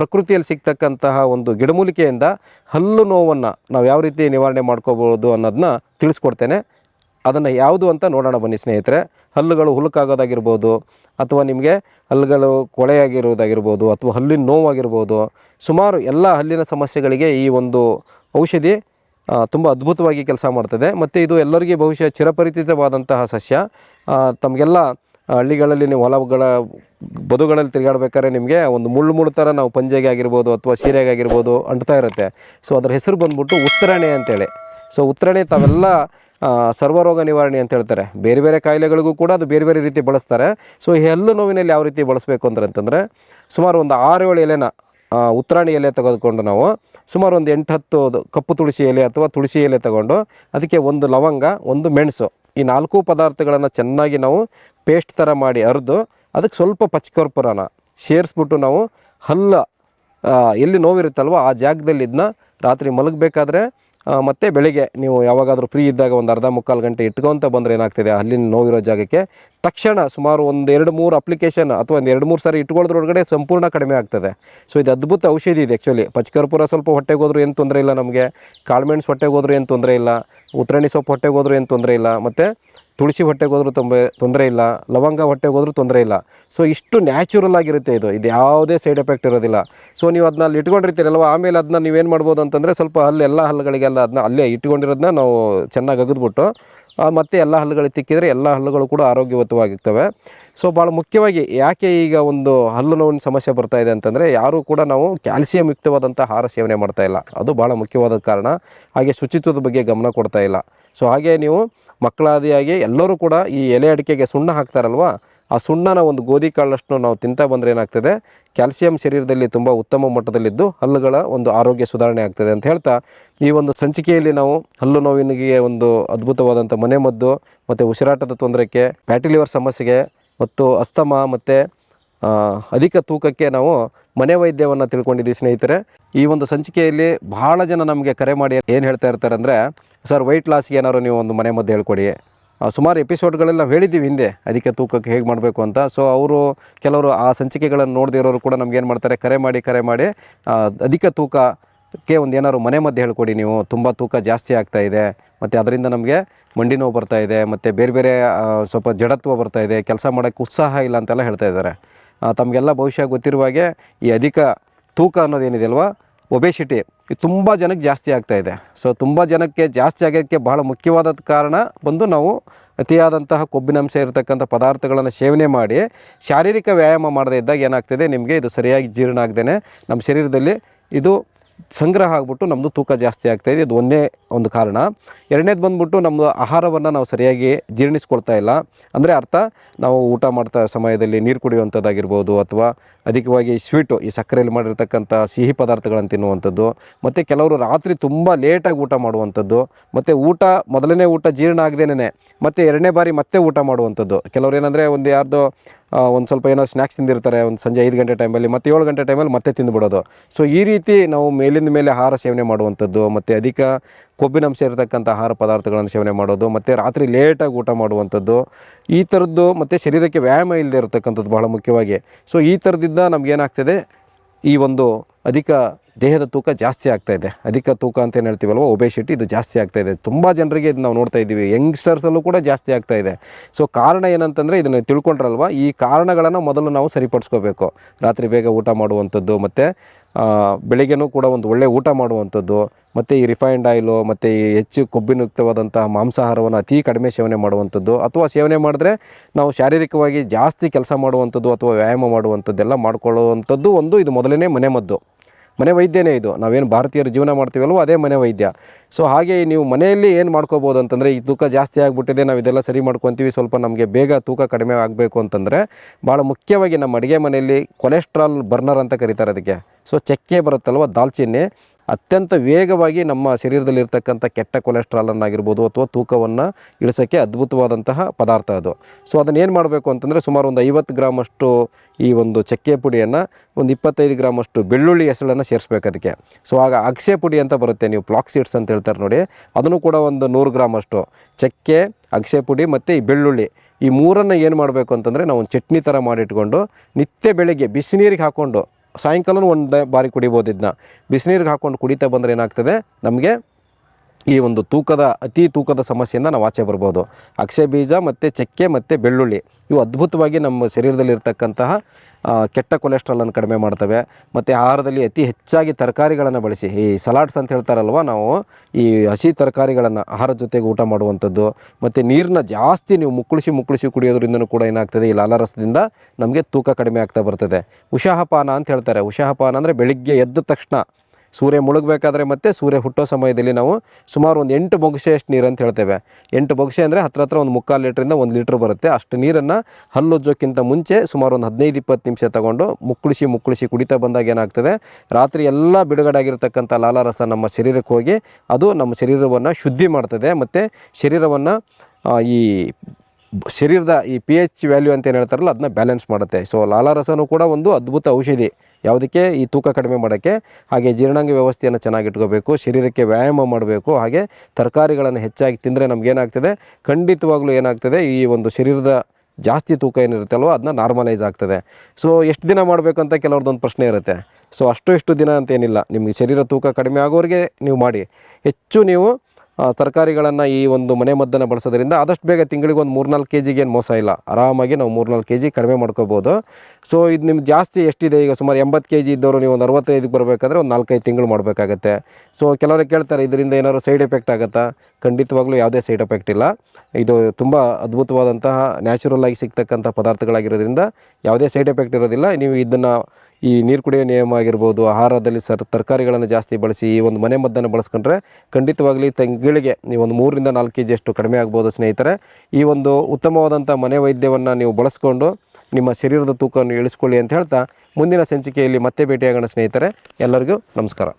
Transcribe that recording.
ಪ್ರಕೃತಿಯಲ್ಲಿ ಸಿಗ್ತಕ್ಕಂತಹ ಒಂದು ಗಿಡಮೂಲಿಕೆಯಿಂದ ಹಲ್ಲು ನೋವನ್ನು ನಾವು ಯಾವ ರೀತಿ ನಿವಾರಣೆ ಮಾಡ್ಕೋಬೋದು ಅನ್ನೋದನ್ನ ತಿಳಿಸ್ಕೊಡ್ತೇನೆ. ಅದನ್ನು ಯಾವುದು ಅಂತ ನೋಡೋಣ ಬನ್ನಿ ಸ್ನೇಹಿತರೆ. ಹಲ್ಲುಗಳು ಹುಲುಕಾಗೋದಾಗಿರ್ಬೋದು ಅಥವಾ ನಿಮಗೆ ಹಲ್ಲುಗಳು ಕೊಳೆಯಾಗಿರೋದಾಗಿರ್ಬೋದು ಅಥವಾ ಹಲ್ಲಿನ ನೋವಾಗಿರ್ಬೋದು ಸುಮಾರು ಎಲ್ಲ ಹಲ್ಲಿನ ಸಮಸ್ಯೆಗಳಿಗೆ ಈ ಒಂದು ಔಷಧಿ ತುಂಬ ಅದ್ಭುತವಾಗಿ ಕೆಲಸ ಮಾಡ್ತದೆ. ಮತ್ತು ಇದು ಎಲ್ಲರಿಗೆ ಬಹುಶಃ ಚಿರಪರಿಚಿತವಾದಂತಹ ಸಸ್ಯ. ತಮಗೆಲ್ಲ ಹಳ್ಳಿಗಳಲ್ಲಿ ನೀವು ಹೊಲಗಳ ಬದುಗಳಲ್ಲಿ ತಿರುಗಾಡ್ಬೇಕಾದ್ರೆ ನಿಮಗೆ ಒಂದು ಮುಳ್ಳು ಮುಳ್ಳು ಥರ ನಾವು ಪಂಜೆಗೆ ಆಗಿರ್ಬೋದು ಅಥವಾ ಸೀರೆಗೆ ಆಗಿರ್ಬೋದು ಅಂಟ್ತಾ ಇರುತ್ತೆ. ಸೊ ಅದರ ಹೆಸರು ಬಂದ್ಬಿಟ್ಟು ಉತ್ತರಣೆ ಅಂತೇಳಿ. ಸೊ ಉತ್ತರಣೆ ತಾವೆಲ್ಲ ಸರ್ವರೋಗ ನಿವಾರಣೆ ಅಂತ ಹೇಳ್ತಾರೆ. ಬೇರೆ ಬೇರೆ ಕಾಯಿಲೆಗಳಿಗೂ ಕೂಡ ಅದು ಬೇರೆ ಬೇರೆ ರೀತಿ ಬಳಸ್ತಾರೆ. ಸೊ ಈ ಹಲ್ಲು ನೋವಿನಲ್ಲಿ ಯಾವ ರೀತಿ ಬಳಸಬೇಕು ಅಂದ್ರೆ ಅಂತಂದರೆ, ಸುಮಾರು ಒಂದು ಆರು ಏಳು ಎಲೆನ ಉತ್ತರಾಣಿ ಎಲೆ ತೆಗೆದುಕೊಂಡು ನಾವು ಸುಮಾರು ಒಂದು ಎಂಟು ಹತ್ತು ಕಪ್ಪು ತುಳಸಿ ಎಲೆ ಅಥವಾ ತುಳಸಿ ಎಲೆ ತಗೊಂಡು ಅದಕ್ಕೆ ಒಂದು ಲವಂಗ, ಒಂದು ಮೆಣಸು ಈ ನಾಲ್ಕು ಪದಾರ್ಥಗಳನ್ನು ಚೆನ್ನಾಗಿ ನಾವು ಪೇಸ್ಟ್ ಥರ ಮಾಡಿ ಅರೆದು, ಅದಕ್ಕೆ ಸ್ವಲ್ಪ ಪಚ್ಕರ್ಪುರನ ಸೇರಿಸ್ಬಿಟ್ಟು ನಾವು ಹಲ್ಲ ಎಲ್ಲಿ ನೋವಿರುತ್ತಲ್ವ ಆ ಜಾಗದಲ್ಲಿ ಇದನ್ನ ರಾತ್ರಿ ಮಲಗಬೇಕಾದ್ರೆ ಮತ್ತು ಬೆಳಿಗ್ಗೆ ನೀವು ಯಾವಾಗಾದರೂ ಫ್ರೀ ಇದ್ದಾಗ ಒಂದು ಅರ್ಧ ಮುಕ್ಕಾಲು ಗಂಟೆ ಇಟ್ಕೊತ ಬಂದರೆ ಏನಾಗ್ತಿದೆ? ಅಲ್ಲಿನ ನೋವಿರೋ ಜಾಗಕ್ಕೆ ತಕ್ಷಣ ಸುಮಾರು ಒಂದು ಎರಡು ಮೂರು ಅಪ್ಲಿಕೇಶನ್ ಅಥವಾ ಒಂದು ಎರಡು ಮೂರು ಸಾರಿ ಇಟ್ಕೊಳ್ಳೋದ್ರೊಳಗಡೆ ಸಂಪೂರ್ಣ ಕಡಿಮೆ ಆಗ್ತದೆ. ಸೊ ಇದು ಅದ್ಭುತ ಔಷಧಿ ಇದೆ ಆ್ಯಕ್ಚುಲಿ ಪಚ್ಕರ್ಪುರ ಸ್ವಲ್ಪ ಹೊಟ್ಟೆಗೆ ಹೋದ್ರೂ ಏನು ತೊಂದರೆ ಇಲ್ಲ ನಮಗೆ. ಕಾಳುಮೆಣ್ಸು ಹೊಟ್ಟೆಗೆ ಹೋದ್ರೂ ಏನು ತೊಂದರೆ ಇಲ್ಲ. ಉತ್ತರಣಿ ಸೊಪ್ಪು ಹೊಟ್ಟೆಗೆ ಹೋದ್ರೂ ಏನು ತೊಂದರೆ ಇಲ್ಲ. ಮತ್ತು ತುಳಸಿ ಹೊಟ್ಟೆಗೆ ಹೋದ್ರೂ ತೊಂಬೆ, ತೊಂದರೆ ಇಲ್ಲ, ಲವಂಗ ಹೊಟ್ಟೆಗೆ ಹೋದ್ರೂ ತೊಂದರೆ ಇಲ್ಲ. ಸೊ ಇಷ್ಟು ನ್ಯಾಚುರಲ್ ಆಗಿರುತ್ತೆ ಇದು. ಇದು ಯಾವುದೇ ಸೈಡ್ ಎಫೆಕ್ಟ್ ಇರೋದಿಲ್ಲ. ಸೊ ನೀವು ಅದನ್ನ ಅಲ್ಲಿ ಇಟ್ಕೊಂಡಿರ್ತೀರಲ್ವ? ಆಮೇಲೆ ಅದನ್ನ ನೀವೇನು ಮಾಡ್ಬೋದು ಅಂತಂದರೆ ಸ್ವಲ್ಪ ಹಲ್ಲು ಎಲ್ಲ ಹಲ್ಲುಗಳಿಗೆಲ್ಲ ಅದನ್ನ ಅಲ್ಲೇ ಇಟ್ಕೊಂಡಿರೋದನ್ನ ನಾವು ಚೆನ್ನಾಗಿ ಅಗದ್ಬಿಟ್ಟು ಮತ್ತು ಎಲ್ಲ ಹಲ್ಲುಗಳಿಗೆ ತಿಕ್ಕಿದರೆ ಎಲ್ಲ ಹಲ್ಲುಗಳು ಕೂಡ ಆರೋಗ್ಯವಂತವಾಗಿರ್ತವೆ. ಸೊ ಭಾಳ ಮುಖ್ಯವಾಗಿ ಯಾಕೆ ಈಗ ಒಂದು ಹಲ್ಲು ನೋವಿನ ಸಮಸ್ಯೆ ಬರ್ತಾ ಇದೆ ಅಂತಂದರೆ ಯಾರೂ ಕೂಡ ನಾವು ಕ್ಯಾಲ್ಸಿಯಂ ಯುಕ್ತವಾದಂಥ ಆಹಾರ ಸೇವನೆ ಮಾಡ್ತಾ ಇಲ್ಲ. ಅದು ಭಾಳ ಮುಖ್ಯವಾದ ಕಾರಣ. ಹಾಗೆ ಶುಚಿತ್ವದ ಬಗ್ಗೆ ಗಮನ ಕೊಡ್ತಾ ಇಲ್ಲ. ಸೊ ಹಾಗೆ ನೀವು ಮಕ್ಕಳಾದಿಯಾಗಿ ಎಲ್ಲರೂ ಕೂಡ ಈ ಎಲೆ ಅಡಿಕೆಗೆ ಸುಣ್ಣ ಹಾಕ್ತಾರಲ್ವ, ಆ ಸುಣ್ಣನ ಒಂದು ಗೋಧಿ ಕಾಳಷ್ಟು ನಾವು ತಿಂತಾ ಬಂದರೆ ಏನಾಗ್ತದೆ? ಕ್ಯಾಲ್ಸಿಯಂ ಶರೀರದಲ್ಲಿ ತುಂಬ ಉತ್ತಮ ಮಟ್ಟದಲ್ಲಿದ್ದು ಹಲ್ಲುಗಳ ಒಂದು ಆರೋಗ್ಯ ಸುಧಾರಣೆ ಆಗ್ತದೆ ಅಂತ ಹೇಳ್ತಾ, ಈ ಒಂದು ಸಂಚಿಕೆಯಲ್ಲಿ ನಾವು ಹಲ್ಲು ನೋವಿನಿಗೆ ಒಂದು ಅದ್ಭುತವಾದಂಥ ಮನೆಮದ್ದು, ಮತ್ತು ಉಸಿರಾಟದ ತೊಂದರೆಗೆ, ಫ್ಯಾಟಿ ಲಿವರ್ ಸಮಸ್ಯೆಗೆ, ಮತ್ತು ಅಸ್ತಮ, ಮತ್ತು ಅಧಿಕ ತೂಕಕ್ಕೆ ನಾವು ಮನೆ ವೈದ್ಯವನ್ನು ತಿಳ್ಕೊಂಡಿದ್ದೀವಿ ಸ್ನೇಹಿತರೆ. ಈ ಒಂದು ಸಂಚಿಕೆಯಲ್ಲಿ ಬಹಳ ಜನ ನಮಗೆ ಕರೆ ಮಾಡಿ ಏನು ಹೇಳ್ತಾ ಇರ್ತಾರೆ ಅಂದರೆ, ಸರ್, ವೈಟ್ ಲಾಸ್ಗೆ ಏನಾದ್ರು ನೀವು ಒಂದು ಮನೆ ಮದ್ದು ಹೇಳ್ಕೊಡಿ. ಸುಮಾರು ಎಪಿಸೋಡ್ಗಳಲ್ಲಿ ನಾವು ಹೇಳಿದ್ದೀವಿ ಹಿಂದೆ ಅದಕ್ಕೆ ತೂಕಕ್ಕೆ ಹೇಗೆ ಮಾಡಬೇಕು ಅಂತ. ಸೊ ಅವರು, ಕೆಲವರು ಆ ಸಂಚಿಕೆಗಳನ್ನು ನೋಡದಿರೋರು ಕೂಡ ನಮ್ಗೆ ಏನು ಮಾಡ್ತಾರೆ, ಕರೆ ಮಾಡಿ ಕರೆ ಮಾಡಿ ಅಧಿಕ ತೂಕಕ್ಕೆ ಒಂದು ಏನಾದ್ರು ಮನೆ ಮದ್ದು ಹೇಳ್ಕೊಡಿ ನೀವು. ತುಂಬ ತೂಕ ಜಾಸ್ತಿ ಆಗ್ತಾ ಇದೆ. ಮತ್ತು ಅದರಿಂದ ನಮಗೆ ಮಂಡಿ ನೋವು ಬರ್ತಾ ಇದೆ, ಮತ್ತು ಬೇರೆ ಬೇರೆ ಸ್ವಲ್ಪ ಜಡತ್ವ ಬರ್ತಾ ಇದೆ, ಕೆಲಸ ಮಾಡೋಕ್ಕೆ ಉತ್ಸಾಹ ಇಲ್ಲ ಅಂತೆಲ್ಲ ಹೇಳ್ತಾ ಇದ್ದಾರೆ. ತಮಗೆಲ್ಲ ಬಹುಶಃ ಗೊತ್ತಿರುವ ಹಾಗೆ ಈ ಅಧಿಕ ತೂಕ ಅನ್ನೋದೇನಿದೆ ಅಲ್ವಾ? ಒಬೆಸಿಟಿ ಇದು ತುಂಬ ಜನಕ್ಕೆ ಜಾಸ್ತಿ ಆಗ್ತಾ ಇದೆ. ಸೊ ತುಂಬ ಜನಕ್ಕೆ ಜಾಸ್ತಿ ಆಗೋಕ್ಕೆ ಬಹಳ ಮುಖ್ಯವಾದ ಕಾರಣ ಬಂದು ನಾವು ಅತಿಯಾದಂತಹ ಕೊಬ್ಬಿನಂಶ ಇರತಕ್ಕಂಥ ಪದಾರ್ಥಗಳನ್ನು ಸೇವನೆ ಮಾಡಿ ಶಾರೀರಿಕ ವ್ಯಾಯಾಮ ಮಾಡದೇ ಇದ್ದಾಗ ಏನಾಗ್ತದೆ? ನಿಮಗೆ ಇದು ಸರಿಯಾಗಿ ಜೀರ್ಣ ಆಗದೇ ನಮ್ಮ ಶರೀರದಲ್ಲಿ ಇದು ಸಂಗ್ರಹ ಆಗಿಬಿಟ್ಟು ನಮ್ಮದು ತೂಕ ಜಾಸ್ತಿ ಆಗ್ತಾಯಿದೆ ಇದು. ಒಂದೇ ಒಂದು ಕಾರಣ. ಎರಡನೇದು ಬಂದ್ಬಿಟ್ಟು ನಮ್ಮದು ಆಹಾರವನ್ನು ನಾವು ಸರಿಯಾಗಿ ಜೀರ್ಣಿಸ್ಕೊಳ್ತಾ ಇಲ್ಲ. ಅಂದರೆ ಅರ್ಥ, ನಾವು ಊಟ ಮಾಡ್ತಾ ಸಮಯದಲ್ಲಿ ನೀರು ಕುಡಿಯುವಂಥದ್ದಾಗಿರ್ಬೋದು ಅಥವಾ ಅಧಿಕವಾಗಿ ಸ್ವೀಟು, ಈ ಸಕ್ಕರೆಯಲ್ಲಿ ಮಾಡಿರ್ತಕ್ಕಂಥ ಸಿಹಿ ಪದಾರ್ಥಗಳನ್ನು ತಿನ್ನುವಂಥದ್ದು, ಮತ್ತು ಕೆಲವರು ರಾತ್ರಿ ತುಂಬ ಲೇಟಾಗಿ ಊಟ ಮಾಡುವಂಥದ್ದು, ಮತ್ತು ಊಟ ಮೊದಲನೇ ಊಟ ಜೀರ್ಣ ಆಗದೇನೆ ಮತ್ತು ಎರಡನೇ ಬಾರಿ ಮತ್ತೆ ಊಟ ಮಾಡುವಂಥದ್ದು. ಕೆಲವ್ರು ಏನಂದರೆ ಒಂದು ಯಾರ್ದೋ ಒಂದು ಸ್ವಲ್ಪ ಏನೋ ಸ್ನ್ಯಾಕ್ಸ್ ತಿಂದಿರ್ತಾರೆ, ಒಂದು ಸಂಜೆ ಐದು ಗಂಟೆ ಟೈಮಲ್ಲಿ ಮತ್ತು ಏಳು ಗಂಟೆ ಟೈಮಲ್ಲಿ ಮತ್ತೆ ತಿಂದುಬಿಡೋದು. ಸೊ ಈ ರೀತಿ ನಾವು ಮೇಲಿಂದ ಮೇಲೆ ಆಹಾರ ಸೇವನೆ ಮಾಡುವಂಥದ್ದು, ಮತ್ತು ಅಧಿಕ ಕೊಬ್ಬಿನಂಶ ಇರತಕ್ಕಂಥ ಆಹಾರ ಪದಾರ್ಥಗಳನ್ನು ಸೇವನೆ ಮಾಡೋದು, ಮತ್ತು ರಾತ್ರಿ ಲೇಟಾಗಿ ಊಟ ಮಾಡುವಂಥದ್ದು, ಈ ಥರದ್ದು ಮತ್ತು ಶರೀರಕ್ಕೆ ವ್ಯಾಯಾಮ ಇಲ್ಲದೆ ಇರತಕ್ಕಂಥದ್ದು ಬಹಳ ಮುಖ್ಯವಾಗಿ. ಸೊ ಈ ಥರದಿಂದ ನಮಗೇನಾಗ್ತದೆ? ಈ ಒಂದು ಅಧಿಕ ದೇಹದ ತೂಕ ಜಾಸ್ತಿ ಆಗ್ತಾ ಇದೆ. ಅಧಿಕ ತೂಕ ಅಂತ ಏನು ಹೇಳ್ತೀವಲ್ವ? ಒಬೇಸಿಟಿ ಇದು ಜಾಸ್ತಿ ಆಗ್ತಾ ಇದೆ. ತುಂಬ ಜನರಿಗೆ ಇದು ನಾವು ನೋಡ್ತಾ ಇದ್ದೀವಿ. ಯಂಗ್ಸ್ಟರ್ಸಲ್ಲೂ ಕೂಡ ಜಾಸ್ತಿ ಆಗ್ತಾ ಇದೆ. ಸೊ ಕಾರಣ ಏನಂತಂದರೆ ಇದನ್ನು ತಿಳ್ಕೊಂಡ್ರಲ್ವ? ಈ ಕಾರಣಗಳನ್ನು ಮೊದಲು ನಾವು ಸರಿಪಡಿಸ್ಕೋಬೇಕು. ರಾತ್ರಿ ಬೇಗ ಊಟ ಮಾಡುವಂಥದ್ದು, ಮತ್ತು ಬೆಳಿಗ್ಗೆನೂ ಕೂಡ ಒಂದು ಒಳ್ಳೆ ಊಟ ಮಾಡುವಂಥದ್ದು, ಮತ್ತು ಈ ರಿಫೈನ್ಡ್ ಆಯಿಲು ಮತ್ತು ಈ ಹೆಚ್ಚು ಕೊಬ್ಬಿನಯುಕ್ತವಾದಂತಹ ಮಾಂಸಾಹಾರವನ್ನು ಅತಿ ಕಡಿಮೆ ಸೇವನೆ ಮಾಡುವಂಥದ್ದು, ಅಥವಾ ಸೇವನೆ ಮಾಡಿದ್ರೆ ನಾವು ಶಾರೀರಿಕವಾಗಿ ಜಾಸ್ತಿ ಕೆಲಸ ಮಾಡುವಂಥದ್ದು, ಅಥವಾ ವ್ಯಾಯಾಮ ಮಾಡುವಂಥದ್ದೆಲ್ಲ ಮಾಡ್ಕೊಳ್ಳುವಂಥದ್ದು ಒಂದು ಇದು ಮೊದಲನೇ ಮನೆಮದ್ದು. ಮನೆ ವೈದ್ಯನೇ ಇದು. ನಾವೇನು ಭಾರತೀಯರು ಜೀವನ ಮಾಡ್ತೀವಲ್ವೋ ಅದೇ ಮನೆ ವೈದ್ಯ. ಸೊ ಹಾಗೆ ನೀವು ಮನೆಯಲ್ಲಿ ಏನು ಮಾಡ್ಕೋಬೋದು ಅಂತಂದರೆ ಈ ತೂಕ ಜಾಸ್ತಿ ಆಗಿಬಿಟ್ಟಿದೆ, ನಾವು ಇದೆಲ್ಲ ಸರಿ ಮಾಡ್ಕೊತೀವಿ, ಸ್ವಲ್ಪ ನಮಗೆ ಬೇಗ ತೂಕ ಕಡಿಮೆ ಆಗಬೇಕು ಅಂತಂದರೆ ಭಾಳ ಮುಖ್ಯವಾಗಿ ನಮ್ಮ ಅಡುಗೆ ಮನೆಯಲ್ಲಿ ಕೊಲೆಸ್ಟ್ರಾಲ್ ಬರ್ನರ್ ಅಂತ ಕರೀತಾರೆ ಅದಕ್ಕೆ. ಸೊ ಚಕ್ಕೆ ಬರುತ್ತಲ್ವ, ದಾಲ್ಚಿನ್ನಿ. ಅತ್ಯಂತ ವೇಗವಾಗಿ ನಮ್ಮ ಶರೀರದಲ್ಲಿರ್ತಕ್ಕಂಥ ಕೆಟ್ಟ ಕೊಲೆಸ್ಟ್ರಾಲನ್ನಾಗಿರ್ಬೋದು ಅಥವಾ ತೂಕವನ್ನು ಇಳಿಸೋಕ್ಕೆ ಅದ್ಭುತವಾದಂತಹ ಪದಾರ್ಥ ಅದು. ಸೊ, ಅದನ್ನು ಏನು ಮಾಡಬೇಕು ಅಂತಂದರೆ ಸುಮಾರು ಒಂದು ಐವತ್ತು ಗ್ರಾಮಷ್ಟು ಈ ಒಂದು ಚಕ್ಕೆ ಪುಡಿಯನ್ನು, ಒಂದು ಇಪ್ಪತ್ತೈದು ಗ್ರಾಮಷ್ಟು ಬೆಳ್ಳುಳ್ಳಿ ಹೆಸಳನ್ನು ಸೇರಿಸ್ಬೇಕು ಅದಕ್ಕೆ. ಸೊ, ಆಗ ಅಗಸೆ ಪುಡಿ ಅಂತ ಬರುತ್ತೆ, ನೀವು ಬ್ಲಾಕ್ ಸೀಡ್ಸ್ ಅಂತ ಹೇಳ್ತಾರೆ ನೋಡಿ. ಅದನ್ನು ಕೂಡ ಒಂದು ನೂರು ಗ್ರಾಮಷ್ಟು ಚಕ್ಕೆ, ಅಗಸೆ ಪುಡಿ ಮತ್ತು ಈ ಬೆಳ್ಳುಳ್ಳಿ. ಈ ಮೂರನ್ನು ಏನು ಮಾಡಬೇಕು ಅಂತಂದರೆ ನಾವು ಒಂದು ಚಟ್ನಿ ಥರ ಮಾಡಿಟ್ಕೊಂಡು ನಿತ್ಯ ಬೆಳಗ್ಗೆ ಬಿಸಿನೀರಿಗೆ ಹಾಕ್ಕೊಂಡು ಸಾಯಂಕಾಲನೂ ಒಂದು ಬಾರಿ ಕುಡಿಬೋದು ಇದನ್ನ. ಬಿಸಿನೀರಿಗೆ ಹಾಕ್ಕೊಂಡು ಕುಡಿತಾ ಬಂದರೆ ಏನಾಗ್ತದೆ? ನಮಗೆ ಈ ಒಂದು ತೂಕದ, ಅತಿ ತೂಕದ ಸಮಸ್ಯೆಯಿಂದ ನಾವು ಆಚೆ ಬರ್ಬೋದು. ಅಕ್ಷಯ ಬೀಜ ಮತ್ತು ಚಕ್ಕೆ ಮತ್ತು ಬೆಳ್ಳುಳ್ಳಿ ಇವು ಅದ್ಭುತವಾಗಿ ನಮ್ಮ ಶರೀರದಲ್ಲಿರ್ತಕ್ಕಂತಹ ಕೆಟ್ಟ ಕೊಲೆಸ್ಟ್ರಾಲನ್ನು ಕಡಿಮೆ ಮಾಡ್ತವೆ. ಮತ್ತು ಆಹಾರದಲ್ಲಿ ಅತಿ ಹೆಚ್ಚಾಗಿ ತರಕಾರಿಗಳನ್ನು ಬಳಸಿ. ಈ ಸಲಾಡ್ಸ್ ಅಂತ ಹೇಳ್ತಾರಲ್ವ ನಾವು, ಈ ಹಸಿ ತರಕಾರಿಗಳನ್ನು ಆಹಾರ ಜೊತೆಗೆ ಊಟ ಮಾಡುವಂಥದ್ದು. ಮತ್ತು ನೀರನ್ನ ಜಾಸ್ತಿ ನೀವು ಮುಕ್ಕಳಿಸಿ ಮುಕ್ಕಳಿಸಿ ಕುಡಿಯೋದ್ರಿಂದನೂ ಕೂಡ ಏನಾಗ್ತದೆ, ಈ ಲಾಲಾರಸದಿಂದ ನಮಗೆ ತೂಕ ಕಡಿಮೆ ಆಗ್ತಾ ಬರ್ತದೆ. ಉಷಾಹಪಾನ ಅಂತ ಹೇಳ್ತಾರೆ. ಉಷಾಹಪಾನ ಅಂದರೆ ಬೆಳಿಗ್ಗೆ ಎದ್ದ ತಕ್ಷಣ ಸೂರ್ಯ ಮುಳುಗಬೇಕಾದ್ರೆ ಮತ್ತು ಸೂರ್ಯ ಹುಟ್ಟೋ ಸಮಯದಲ್ಲಿ ನಾವು ಸುಮಾರು ಒಂದು ಎಂಟು ಬೊಗಸೆಯಷ್ಟು ನೀರು ಅಂತ ಹೇಳ್ತೇವೆ. ಎಂಟು ಬೊಗಸೆ ಅಂದರೆ ಹತ್ರ ಹತ್ರ ಒಂದು ಮುಕ್ಕಾಲು ಲೀಟ್ರಿಂದ ಒಂದು ಲೀಟ್ರ್ ಬರುತ್ತೆ. ಅಷ್ಟು ನೀರನ್ನು ಹಲ್ಲುಜ್ಜೋಕ್ಕಿಂತ ಮುಂಚೆ ಸುಮಾರು ಒಂದು ಹದಿನೈದು ಇಪ್ಪತ್ತು ನಿಮಿಷ ತಗೊಂಡು ಮುಕ್ಕಳಿಸಿ ಮುಕ್ಕಳಿಸಿ ಕುಡಿತಾ ಬಂದಾಗ ಏನಾಗ್ತದೆ? ರಾತ್ರಿ ಎಲ್ಲ ಬಿಡುಗಡೆ ಆಗಿರ್ತಕ್ಕಂಥ ಲಾಲಾರಸ ನಮ್ಮ ಶರೀರಕ್ಕೆ ಹೋಗಿ ಅದು ನಮ್ಮ ಶರೀರವನ್ನು ಶುದ್ಧಿ ಮಾಡ್ತದೆ. ಮತ್ತು ಶರೀರವನ್ನು ಈ ಶರೀರದ ಈ ಪಿ ಎಚ್ ವ್ಯಾಲ್ಯೂ ಅಂತ ಏನು ಹೇಳ್ತಾರಲ್ಲ ಅದನ್ನ ಬ್ಯಾಲೆನ್ಸ್ ಮಾಡುತ್ತೆ. ಸೊ ಲಾಲಾರಸನೂ ಕೂಡ ಒಂದು ಅದ್ಭುತ ಔಷಧಿ. ಯಾವುದಕ್ಕೆ? ಈ ತೂಕ ಕಡಿಮೆ ಮಾಡೋಕ್ಕೆ. ಹಾಗೆ ಜೀರ್ಣಾಂಗ ವ್ಯವಸ್ಥೆಯನ್ನು ಚೆನ್ನಾಗಿಟ್ಕೋಬೇಕು ಶರೀರಕ್ಕೆ ವ್ಯಾಯಾಮ ಮಾಡಬೇಕು, ಹಾಗೆ ತರಕಾರಿಗಳನ್ನು ಹೆಚ್ಚಾಗಿ ತಿಂದರೆ ನಮಗೇನಾಗ್ತದೆ ಖಂಡಿತವಾಗ್ಲೂ ಏನಾಗ್ತದೆ? ಈ ಒಂದು ಶರೀರದ ಜಾಸ್ತಿ ತೂಕ ಏನಿರುತ್ತಲ್ವ ಅದನ್ನ ನಾರ್ಮಲೈಸ್ ಆಗ್ತದೆ. ಸೊ ಎಷ್ಟು ದಿನ ಮಾಡಬೇಕು ಅಂತ ಕೆಲವ್ರದ್ದೊಂದು ಪ್ರಶ್ನೆ ಇರುತ್ತೆ. ಸೊ ಅಷ್ಟು ಎಷ್ಟು ದಿನ ಅಂತ ಏನಿಲ್ಲ. ನಿಮಗೆ ಶರೀರ ತೂಕ ಕಡಿಮೆ ಆಗೋರಿಗೆ ನೀವು ಮಾಡಿ. ಹೆಚ್ಚು ನೀವು ತರಕಾರಿಗಳನ್ನು ಈ ಒಂದು ಮನೆ ಮದ್ದನ್ನು ಬಳಸೋದ್ರಿಂದ ಆದಷ್ಟು ಬೇಗ ತಿಂಗಳಿಗೆ ಒಂದು ಮೂರ್ನಾಲ್ಕು ಕೆ ಜಿಗೆ ಏನು ಮೋಸ ಇಲ್ಲ. ಆರಾಮಾಗಿ ನಾವು ಮೂರ್ನಾಲ್ಕು ಕೆ ಜಿ ಕಡಿಮೆ ಮಾಡ್ಕೋಬೋದು. ಸೊ ಇದು ನಿಮ್ಗೆ ಜಾಸ್ತಿ ಎಷ್ಟಿದೆ? ಈಗ ಸುಮಾರು ಎಂಬತ್ತು ಕೆ ಜಿ ಇದ್ದವರು ನೀವು ಒಂದು ಅರವತ್ತೈದಕ್ಕೆ ಬರಬೇಕಾದ್ರೆ ಒಂದು ನಾಲ್ಕೈದು ತಿಂಗಳು ಮಾಡಬೇಕಾಗತ್ತೆ. ಸೊ ಕೆಲವರು ಕೇಳ್ತಾರೆ, ಇದರಿಂದ ಏನಾದ್ರು ಸೈಡ್ ಎಫೆಕ್ಟ್ ಆಗುತ್ತಾ? ಖಂಡಿತವಾಗ್ಲೂ ಯಾವುದೇ ಸೈಡ್ ಎಫೆಕ್ಟ್ ಇಲ್ಲ. ಇದು ತುಂಬ ಅದ್ಭುತವಾದಂತಹ ನ್ಯಾಚುರಲ್ ಆಗಿ ಸಿಗ್ತಕ್ಕಂಥ ಪದಾರ್ಥಗಳಾಗಿರೋದ್ರಿಂದ ಯಾವುದೇ ಸೈಡ್ ಎಫೆಕ್ಟ್ ಇರೋದಿಲ್ಲ. ನೀವು ಇದನ್ನು ಈ ನೀರು ಕುಡಿಯೋ ನಿಯಮ ಆಗಿರ್ಬೋದು, ಆಹಾರದಲ್ಲಿ ಸರ್ ತರಕಾರಿಗಳನ್ನು ಜಾಸ್ತಿ ಬಳಸಿ ಈ ಒಂದು ಮನೆ ಮದ್ದನ್ನು ಬಳಸ್ಕೊಂಡ್ರೆ ಖಂಡಿತವಾಗಲಿ ತಿಂಗಳಿಗೆ ನೀವು ಒಂದು ಮೂರರಿಂದ ನಾಲ್ಕು ಕೆ ಜಿಯಷ್ಟು ಕಡಿಮೆ ಆಗ್ಬೋದು ಸ್ನೇಹಿತರೆ. ಈ ಒಂದು ಉತ್ತಮವಾದಂಥ ಮನೆ ವೈದ್ಯವನ್ನು ನೀವು ಬಳಸ್ಕೊಂಡು ನಿಮ್ಮ ಶರೀರದ ತೂಕವನ್ನು ಇಳಿಸ್ಕೊಳ್ಳಿ ಅಂತ ಹೇಳ್ತಾ ಮುಂದಿನ ಸಂಚಿಕೆಯಲ್ಲಿ ಮತ್ತೆ ಭೇಟಿಯಾಗೋಣ ಸ್ನೇಹಿತರೆ. ಎಲ್ಲರಿಗೂ ನಮಸ್ಕಾರ.